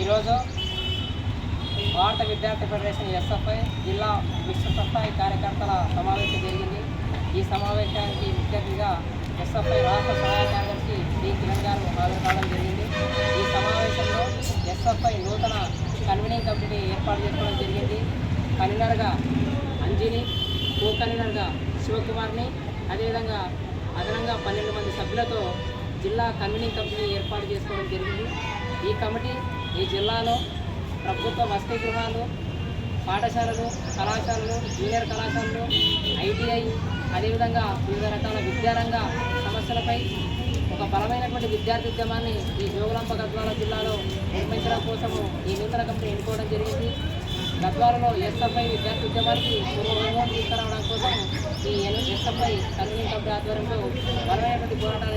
ఈరోజు భారత విద్యార్థి ఫెడరేషన్ ఎస్ఎఫ్ఐ జిల్లా విశ్వ స్థాయి కార్యకర్తల సమావేశం జరిగింది. ఈ సమావేశానికి ముఖ్య అతిథిగా ఎస్ఎఫ్ఐ రాష్ట్ర సహాయ కార్యదర్శి డి. కిరణ్ గారు హాజరు కావడం జరిగింది. ఈ సమావేశంలో ఎస్ఎఫ్ఐ నూతన కన్వీనింగ్ కమిటీని ఏర్పాటు చేసుకోవడం జరిగింది. కన్వీనర్గా అంజని కో కన్వీనర్గా శివకుమార్ని అదేవిధంగా అదనంగా పన్నెండు మంది సభ్యులతో జిల్లా కన్వీనింగ్ కమిటీని ఏర్పాటు చేసుకోవడం జరిగింది. ఈ కమిటీ ఈ జిల్లాలో ప్రభుత్వ వసతి గృహాలు పాఠశాలలు కళాశాలలు జూనియర్ కళాశాలలు ఐటీఐ అదేవిధంగా వివిధ రకాల విద్యారంగ సమస్యలపై ఒక బలమైనటువంటి విద్యార్థి ఉద్యమాన్ని ఈ జోగులాంబ గద్వాల జిల్లాలో నిర్మించడం కోసము ఈ నూతన కమిటీ ఎన్నుకోవడం జరిగింది. గద్వాలలో ఎస్ఎఫ్ఐ విద్యార్థి ఉద్యమానికి పూర్వవైభవం తీసుకురావడం కోసం ఈ ఎస్ఎఫ్ఐ కన్వీనింగ్ కమిటీ ఆధ్వర్యంలో బలమైనటువంటి పోరాటాలు